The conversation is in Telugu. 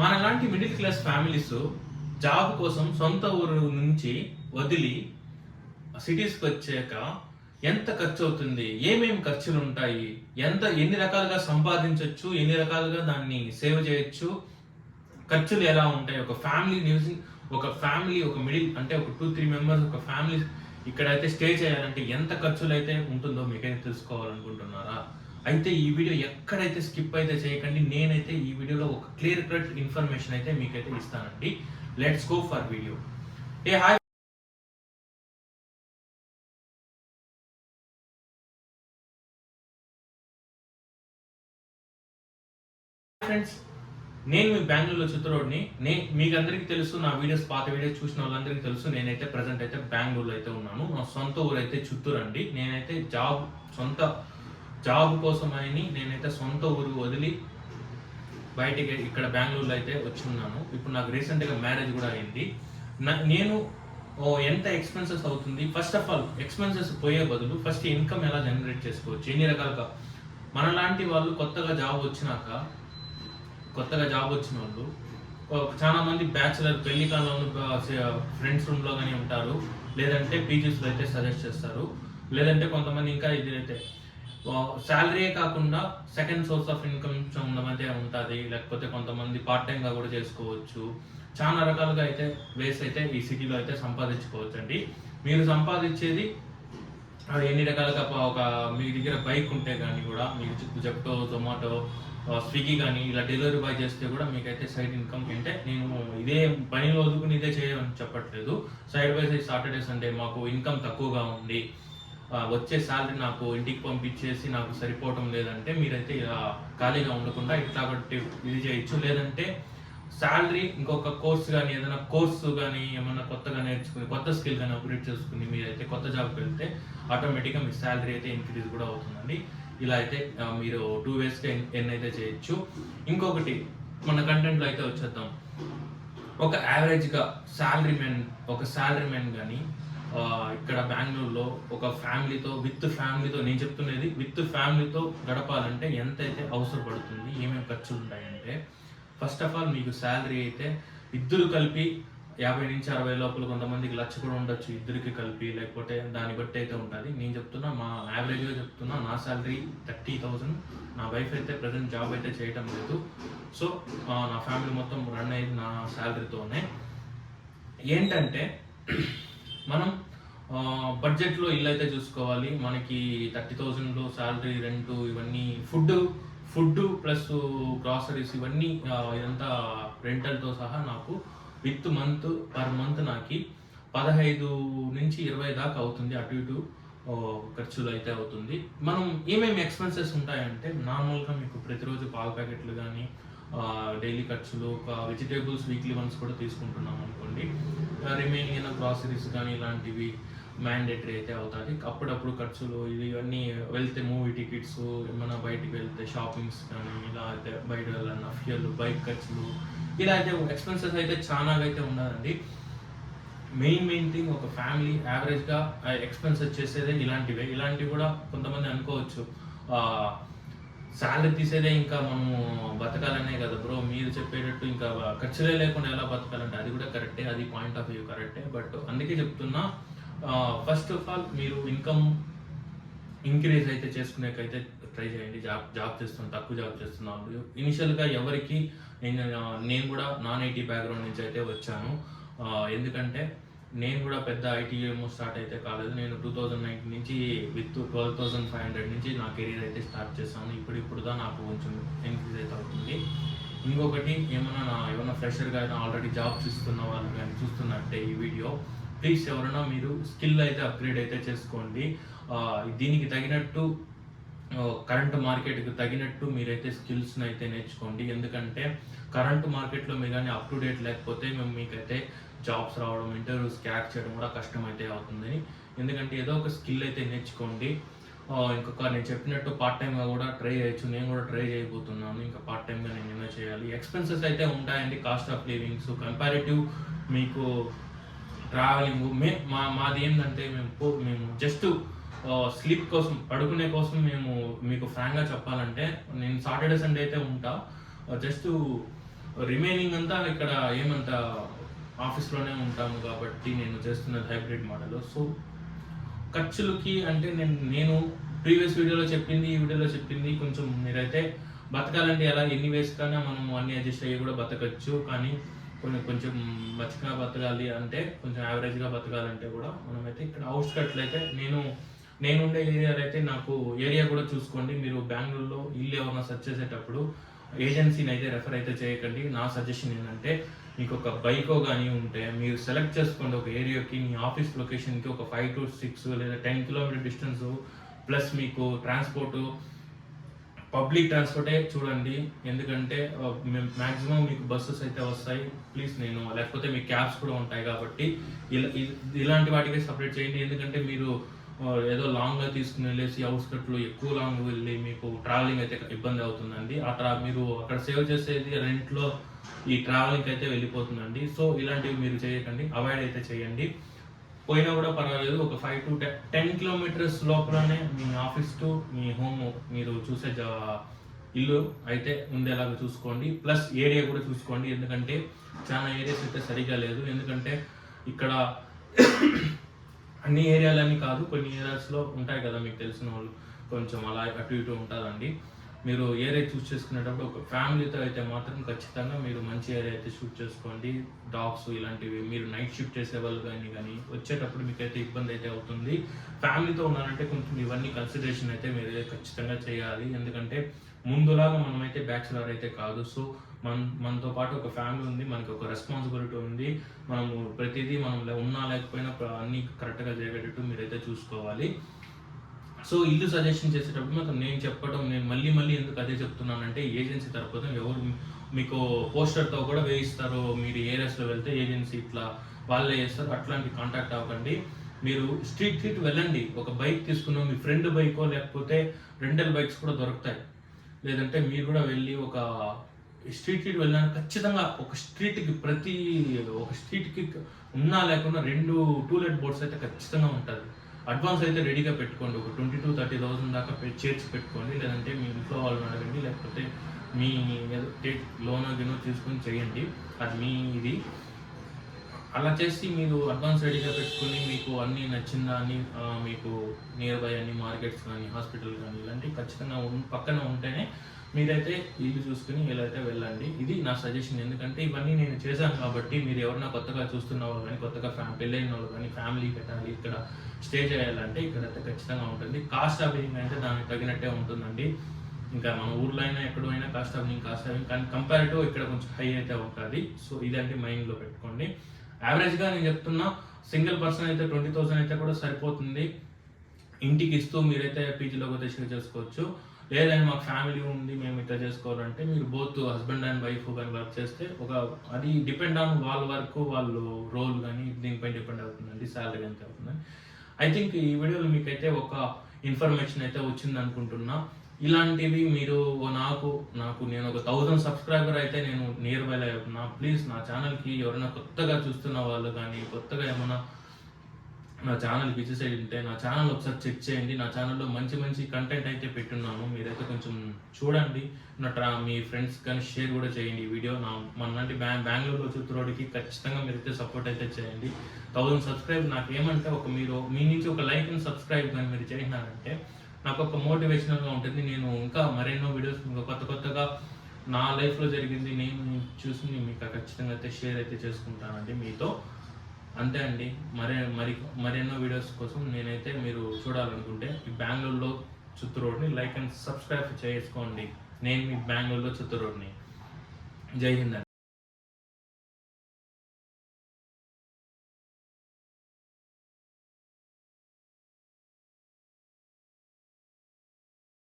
మనలాంటి మిడిల్ క్లాస్ ఫ్యామిలీస్ జాబ్ కోసం సొంత ఊరు నుంచి వదిలి సిటీస్కి వచ్చాక ఎంత ఖర్చు అవుతుంది? ఏమేమి ఖర్చులు ఉంటాయి? ఎంత ఎన్ని రకాలుగా సంపాదించవచ్చు ఎన్ని రకాలుగా దాన్ని సేవ్ చేయొచ్చు? ఖర్చులు ఎలా ఉంటాయి? ఒక ఫ్యామిలీ న్యూస్ ఒక ఫ్యామిలీ ఒక మిడిల్ అంటే ఒక టూ త్రీ మెంబర్స్ ఒక ఫ్యామిలీ ఇక్కడైతే స్టే చేయాలంటే ఎంత ఖర్చులు అయితే ఉంటుందో మీకైతే తెలుసుకోవాలనుకుంటున్నారా? అయితే ఈ వీడియో ఎక్కడైతే స్కిప్ అయితే చేయకండి నేనైతే ఈ వీడియోలో ఒక క్లియర్ కట్ ఇన్ఫర్మేషన్ అయితే మీకైతే ఇస్తానండి. లెట్స్ గో ఫర్ వీడియో ఏ హాయ్ ఫ్రెండ్స్ నేను మీ బెంగళూరులో చిత్రోడ్ని నే మీకు అందరికీ తెలుసు నా వీడియోస్ పాత వీడియోస్ చూసిన వాళ్ళందరికీ తెలుసు నేనైతే ప్రజెంట్ అయితే బెంగళూరులో అయితే ఉన్నాను. నా సొంత ఊరు అయితే చిత్తూరు అండి. నేనైతే జాబ్ సొంత జాబ్ కోసమని నేనైతే సొంత ఊరు వదిలి బయటికి ఇక్కడ బెంగళూరులో అయితే వచ్చి ఉన్నాను ఇప్పుడు నాకు రీసెంట్గా మ్యారేజ్ కూడా అయింది. నా- నేను ఓ ఎంత ఎక్స్పెన్సెస్ అవుతుంది? ఫస్ట్ ఆఫ్ ఆల్ ఎక్స్పెన్సెస్ పోయే బదులు ఫస్ట్ ఇన్కమ్ ఎలా జనరేట్ చేసుకోవచ్చు? ఎన్ని రకాలుగా? మనలాంటి వాళ్ళు కొత్తగా జాబ్ వచ్చినాక కొత్తగా జాబ్ వచ్చిన వాళ్ళు చాలామంది చాలా మంది బ్యాచులర్ పెళ్ళి కాలంలో ఫ్రెండ్స్ రూమ్లో కానీ ఉంటారు. లేదంటే పీజీస్లో అయితే సజెస్ట్ చేస్తారు. లేదంటే కొంతమంది ఇంకా ఇది అయితే శాలరీ కాకుండా సెకండ్ సోర్స్ ఆఫ్ ఇన్కమ్ ఉండమైతే ఉంటుంది లేకపోతే కొంతమంది పార్ట్ టైంగా కూడా చేసుకోవచ్చు. చాలా రకాలుగా అయితే వేస్ అయితే ఈ సిటీలో అయితే సంపాదించుకోవచ్చు అండి మీరు సంపాదించేది ఎన్ని రకాలుగా ఒక మీ దగ్గర బైక్ ఉంటే కానీ కూడా మీకు జెప్టో జొమాటో స్విగ్గీ కానీ ఇలా డెలివరీ బాయ్ చేస్తే కూడా మీకైతే సైడ్ ఇన్కమ్ అంటే నేను ఇదే పనిలో వదుకుని ఇదే చేయమని చెప్పట్లేదు. Side by side Saturday Sunday మాకు ఇన్కమ్ తక్కువగా ఉంది. వచ్చే శాలరీ నాకు ఇంటికి పంపించేసి నాకు సరిపోవటం లేదంటే మీరైతే ఇలా ఖాళీగా ఉండకుండా ఇట్లా ఒకటి ఇది చేయొచ్చు. లేదంటే శాలరీ ఇంకొక కోర్స్ కానీ ఏదైనా కోర్సు కానీ ఏమన్నా కొత్తగా నేర్చుకుని కొత్త స్కిల్ కానీ అప్గ్రేడ్ చేసుకుని మీరైతే కొత్త జాబ్కి వెళ్తే ఆటోమేటిక్గా మీ శాలరీ అయితే ఇంక్రీజ్ కూడా అవుతుందండి. ఇలా అయితే మీరు టూ వేస్గా ఎన్ అయితే చేయొచ్చు. ఇంకొకటి మన కంటెంట్లో అయితే వచ్చేద్దాం. ఒక యావరేజ్గా శాలరీ మెన్ ఒక శాలరీ మెన్ కానీ ఇక్కడ బెంగళూరులో ఒక ఫ్యామిలీతో విత్ ఫ్యామిలీతో నేను చెప్తున్నది విత్ ఫ్యామిలీతో గడపాలంటే ఎంత అయితే అవసరపడుతుంది ఏమేమి ఖర్చులు ఉంటాయంటే ఫస్ట్ ఆఫ్ ఆల్ మీకు శాలరీ అయితే ఇద్దరు కలిపి యాభై నుంచి అరవై లోపల కొంతమందికి లక్ష కూడా ఉండొచ్చు ఇద్దరికి కలిపి లేకపోతే దాన్ని బట్టి అయితే ఉంటుంది. నేను చెప్తున్నా మా యావరేజ్గా చెప్తున్నా నా శాలరీ థర్టీ థౌజండ్ నా వైఫ్ అయితే ప్రజెంట్ జాబ్ అయితే చేయటం లేదు. సో నా ఫ్యామిలీ మొత్తం రన్ అయ్యేది నా శాలరీతోనే ఏంటంటే మనం బడ్జెట్లో ఇల్లు అయితే చూసుకోవాలి. మనకి థర్టీ థౌజండ్లో శాలరీ రెంట్ ఇవన్నీ ఫుడ్ ఫుడ్ ప్లస్ గ్రాసరీస్ ఇవన్నీ ఇదంతా రెంటల్తో సహా నాకు విత్ మంత్ పర్ మంత్ నాకు పదహైదు నుంచి ఇరవై దాకా అవుతుంది అటు ఇటు ఖర్చులు అయితే అవుతుంది. మనం ఏమేమి ఎక్స్పెన్సెస్ ఉంటాయంటే నార్మల్గా మీకు ప్రతిరోజు పాల ప్యాకెట్లు కానీ డైలీ ఖర్చులు ఒక వెజిటేబుల్స్ వీక్లీ వన్స్ కూడా తీసుకుంటున్నాం అనుకోండి. రిమైనింగ్ అయిన గ్రాసరీస్ కానీ ఇలాంటివి మ్యాండేటరీ అయితే అవుతుంది. అప్పుడప్పుడు ఖర్చులు ఇది ఇవన్నీ వెళ్తే మూవీ టికెట్స్ ఏమైనా బయటికి వెళ్తే షాపింగ్స్ కానీ ఇలా అయితే బయట వెళ్ళాలన్న ఫ్యూల్ బైక్ ఖర్చులు ఇలా అయితే ఎక్స్పెన్సెస్ అయితే చాలా అయితే ఉన్నారండి మెయిన్ మెయిన్ థింగ్ ఒక ఫ్యామిలీ యావరేజ్గా ఎక్స్పెన్సెస్ చేసేదే ఇలాంటివే. ఇలాంటివి కూడా కొంతమంది అనుకోవచ్చు. శాలరీ తీసేదే ఇంకా మనము బతకాలనే కదా బ్రో మీరు చెప్పేటట్టు ఇంకా ఖర్చులే లేకుండా ఎలా బతకాలంటే అది కూడా కరెక్టే అది పాయింట్ ఆఫ్ వ్యూ కరెక్టే బట్ అందుకే చెప్తున్నా ఫస్ట్ ఆఫ్ ఆల్ మీరు ఇన్కమ్ ఇంక్రీజ్ అయితే చేసుకునేకైతే ట్రై చేయండి. జాబ్ జాబ్ చేస్తున్నాను తక్కువ జాబ్ చేస్తున్నాను ఇనిషియల్గా ఎవరికి నేను నేను కూడా నాన్ ఐటీ బ్యాక్గ్రౌండ్ నుంచి అయితే వచ్చాను. ఎందుకంటే నేను కూడా పెద్ద ఐటీ ఏమో స్టార్ట్ అయితే కాలేదు. నేను టూ థౌజండ్ నైన్టీన్ నుంచి with twelve thousand five hundred నుంచి నా కెరీర్ అయితే స్టార్ట్ చేశాను. ఇప్పుడు ఇప్పుడు దా నాకు కొంచెం ఇంక్రీజ్ అయితే అవుతుంది. ఇంకొకటి ఏమన్నా నా ఏమన్నా ఫ్రెషర్గా అయినా ఆల్రెడీ జాబ్స్ ఇస్తున్న వాళ్ళు కానీ చూస్తున్నట్టే ఈ వీడియో. ప్లీజ్ ఎవరైనా మీరు స్కిల్ అయితే అప్గ్రేడ్ అయితే చేసుకోండి. దీనికి తగినట్టు కరెంట్ మార్కెట్కి తగినట్టు మీరైతే స్కిల్స్ని అయితే నేర్చుకోండి. ఎందుకంటే కరెంట్ మార్కెట్లో మీరు కానీ అప్ టు డేట్ లేకపోతే మేము మీకైతే జాబ్స్ రావడం ఇంటర్వ్యూస్ క్యాక్ చేయడం కూడా కష్టం అయితే అవుతుంది ఎందుకంటే ఏదో ఒక స్కిల్ అయితే నేర్చుకోండి. ఇంకొక నేను చెప్పినట్టు పార్ట్ టైంగా కూడా ట్రై చేయొచ్చు. నేను కూడా ట్రై చేయబోతున్నాను. ఇంకా పార్ట్ టైంగా నేను ఏమైనా చేయాలి. ఎక్స్పెన్సెస్ అయితే ఉంటాయండి. కాస్ట్ ఆఫ్ లివింగ్స్ కంపారిటివ్ మీకు ట్రావెలింగ్ మే మా మాది ఏంటంటే మేము మేము జస్ట్ స్లీప్ కోసం పడుకునే కోసం మేము మీకు ఫ్రాంక్గా చెప్పాలంటే నేను సాటర్డే సండే అయితే ఉంటా. జస్ట్ రిమైనింగ్ అంతా ఇక్కడ ఏమంత ఆఫీస్లోనే ఉంటాము కాబట్టి నేను చేస్తున్నది హైబ్రిడ్ మోడల్. సో ఖర్చులకి అంటే నేను నేను ప్రీవియస్ వీడియోలో చెప్పింది ఈ వీడియోలో చెప్పింది కొంచెం మీరైతే బతకాలంటే ఎలా ఎన్ని వేస్ మనం అన్ని అడ్జస్ట్ అయ్యి కూడా బతకచ్చు. కానీ కొన్ని కొంచెం మంచిగా బతకాలి అంటే కొంచెం యావరేజ్గా బతకాలంటే కూడా మనమైతే ఇక్కడ అవుట్స్కట్లు అయితే నేను నేను ఉండే ఏరియాలో అయితే నాకు ఏరియా కూడా చూసుకోండి. మీరు బెంగళూరులో ఇల్లు ఏమైనా సెర్చ్ చేసేటప్పుడు ఏజెన్సీని అయితే రెఫర్ అయితే చేయకండి. నా సజెషన్ ఏంటంటే మీకు ఒక బైకో కానీ ఉంటే మీరు సెలెక్ట్ చేసుకోండి ఒక ఏరియాకి మీ ఆఫీస్ లొకేషన్కి ఒక ఫైవ్ టు సిక్స్ లేదా టెన్ కిలోమీటర్ డిస్టెన్స్ ప్లస్ మీకు ట్రాన్స్పోర్ట్ పబ్లిక్ ట్రాన్స్పోర్టే చూడండి. ఎందుకంటే మ్యాక్సిమం మీకు బస్సెస్ అయితే వస్తాయి. ప్లీజ్ నేను లేకపోతే మీ క్యాబ్స్ కూడా ఉంటాయి కాబట్టి ఇలా ఇలాంటి వాటికి సపరేట్ చేయండి. ఎందుకంటే మీరు ఏదో లాంగ్గా తీసుకుని వెళ్ళేసి అవుట్స్కట్లో ఎక్కువ లాంగ్ వెళ్ళి మీకు ట్రావెలింగ్ అయితే ఇబ్బంది అవుతుందండి. ఆ ట్రా మీరు అక్కడ సేవ్ చేసేది రెంట్లో ఈ ట్రావెలింగ్ అయితే వెళ్ళిపోతుందండి. సో ఇలాంటివి మీరు చేయకండి. అవాయిడ్ అయితే చేయండి. పోయినా కూడా పర్వాలేదు. ఒక ఫైవ్ టు టెన్ కిలోమీటర్స్ లోపలనే మీ ఆఫీస్ టు మీ హోమ్ మీరు చూసే ఇల్లు అయితే ఉండేలాగా చూసుకోండి. ప్లస్ ఏరియా కూడా చూసుకోండి. ఎందుకంటే చాలా ఏరియాస్ అయితే సరిగా లేదు. ఎందుకంటే ఇక్కడ అన్ని ఏరియాలని కాదు కొన్ని ఏరియాస్లో ఉంటాయి కదా మీకు తెలిసిన వాళ్ళు. కొంచెం అలా అటు ఇటు ఉంటుందండి మీరు ఏరియా చూస్ చేసుకునేటప్పుడు ఒక ఫ్యామిలీతో అయితే మాత్రం ఖచ్చితంగా మీరు మంచి ఏరియా అయితే షూట్ చేసుకోండి. డాగ్స్ ఇలాంటివి మీరు నైట్ షిఫ్ట్ చేసే వాళ్ళు కానీ కానీ వచ్చేటప్పుడు మీకు అయితే ఇబ్బంది అయితే అవుతుంది. ఫ్యామిలీతో ఉన్నారంటే కొంచెం ఇవన్నీ కన్సిడరేషన్ అయితే మీరు ఖచ్చితంగా చేయాలి. ఎందుకంటే ముందులాగా మనమైతే బ్యాచులర్ అయితే కాదు. సో మన మనతో పాటు ఒక ఫ్యామిలీ ఉంది మనకి ఒక రెస్పాన్సిబిలిటీ ఉంది. మనము ప్రతిదీ మనం ఉన్నా లేకపోయినా అన్నీ కరెక్ట్గా జరిగేటట్టు మీరైతే చూసుకోవాలి. సో ఇల్లు సజెషన్ చేసేటప్పుడు మాత్రం నేను చెప్పడం నేను మళ్ళీ మళ్ళీ ఎందుకు అదే చెప్తున్నానంటే ఏజెన్సీ తరపున ఎవరు మీకు పోస్టర్తో కూడా వేయిస్తారు మీరు ఏరియాస్లో వెళ్తే ఏజెన్సీ ఇట్లా వాళ్ళే చేస్తారు అట్లాంటి కాంటాక్ట్ అవ్వకండి. మీరు స్ట్రీట్ స్ట్రీట్ వెళ్ళండి. ఒక బైక్ తీసుకున్న మీ ఫ్రెండ్ బైకో లేకపోతే రెంటల్ బైక్స్ కూడా దొరుకుతాయి. లేదంటే మీరు కూడా వెళ్ళి ఒక స్ట్రీట్ వెళ్ళినా ఖచ్చితంగా ఒక స్ట్రీట్కి ప్రతి ఒక స్ట్రీట్కి ఉన్నా లేకున్నా రెండు టూలెట్ బోర్డ్స్ అయితే ఖచ్చితంగా ఉంటుంది. అడ్వాన్స్ అయితే రెడీగా పెట్టుకోండి. ఒక ట్వంటీ టూ థర్టీ థౌసండ్ దాకా చేర్చి పెట్టుకోండి. లేదంటే మీ ఇంట్లో వాళ్ళని అడగండి. లేకపోతే మీ లోన్ గినో తీసుకొని చేయండి. అది మీ ఇది. అలా చేసి మీరు అడ్వాన్స్ రెడీగా పెట్టుకుని మీకు అన్నీ నచ్చిందా అని మీకు నియర్ బై అన్ని మార్కెట్స్ కానీ హాస్పిటల్ కానీ ఇలాంటివి ఖచ్చితంగా పక్కన ఉంటేనే మీరైతే ఇల్లు చూసుకుని ఇలా అయితే వెళ్ళండి. ఇది నా సజెషన్ ఎందుకంటే ఇవన్నీ నేను చేశాను కాబట్టి మీరు ఎవరైనా కొత్తగా చూస్తున్న వాళ్ళు కానీ కొత్తగా ఫ్యామిలీ పెళ్ళైన వాళ్ళు కానీ ఫ్యామిలీ పెట్టాలి ఇక్కడ స్టే చేయాలంటే ఇక్కడ అయితే ఖచ్చితంగా ఉంటుంది. కాస్ట్ ఆఫ్ లివింగ్ అంటే దానికి తగినట్టే ఉంటుందండి. ఇంకా మన ఊర్లో అయినా ఎక్కడైనా cost of living cost of living కానీ కంపారిటివ్ ఇక్కడ కొంచెం హై అయితే ఉంటుంది. సో ఇదంటే మైండ్లో పెట్టుకోండి. యావరేజ్గా నేను చెప్తున్నా సింగిల్ పర్సన్ అయితే ట్వంటీ థౌసండ్ అయితే కూడా సరిపోతుంది. ఇంటికి ఇస్తూ మీరైతే పీజీలో కూడా షేర్ చేసుకోవచ్చు. లేదంటే మాకు ఫ్యామిలీ ఉంది మేము ఇట్లా చేసుకోవాలంటే మీరు బోత్ హస్బెండ్ అండ్ వైఫ్ కానీ వర్క్ చేస్తే ఒక అది డిపెండ్ ఆన్ వాళ్ళ వర్క్ వాళ్ళు రోల్ కానీ దీనిపై డిపెండ్ అవుతుందండి శాలరీ ఎంత అవుతుంది ఐ థింక్ ఈ వీడియోలో మీకైతే ఒక ఇన్ఫర్మేషన్ అయితే వచ్చింది అనుకుంటున్నా ఇలాంటివి మీరు నాకు నాకు నేను ఒక థౌజండ్ సబ్స్క్రైబర్ అయితే నేను నియర్ బై నా ప్లీజ్ నా ఛానల్కి ఎవరైనా కొత్తగా చూస్తున్న వాళ్ళు కానీ కొత్తగా ఏమైనా నా ఛానల్ విజిట్ ఉంటే నా ఛానల్ ఒకసారి చెక్ చేయండి. నా ఛానల్లో మంచి మంచి కంటెంట్ అయితే పెట్టున్నాను. మీరైతే కొంచెం చూడండి. నా ట్రా మీ ఫ్రెండ్స్ కానీ షేర్ కూడా చేయండి వీడియో నా మనంటి బ్యా బెంగళూరులో చిత్తూరుడికి ఖచ్చితంగా మీరైతే సపోర్ట్ అయితే చేయండి. థౌజండ్ సబ్స్క్రైబ్ నాకు ఏమంటే ఒక మీరు మీ నుంచి ఒక లైక్ అండ్ సబ్స్క్రైబ్ కానీ మీరు చేసినారంటే నాకు ఒక మోటివేషనల్గా ఉంటుంది. నేను ఇంకా మరెన్నో వీడియోస్ ఇంకా కొత్త కొత్తగా నా లైఫ్లో జరిగింది. నేను చూసి నేను మీకు ఖచ్చితంగా అయితే షేర్ అయితే చేసుకుంటానండి మీతో. అంతే అండి. మరే మరి మరెన్నో వీడియోస్ కోసం నేనైతే మీరు చూడాలనుకుంటే ఈ బెంగళూరులో చిత్తూరు రోడ్ని లైక్ అండ్ సబ్స్క్రైబ్ చేసుకోండి నేను మీ బెంగళూరులో చిత్తూరుని రోడ్ని. జై హింద్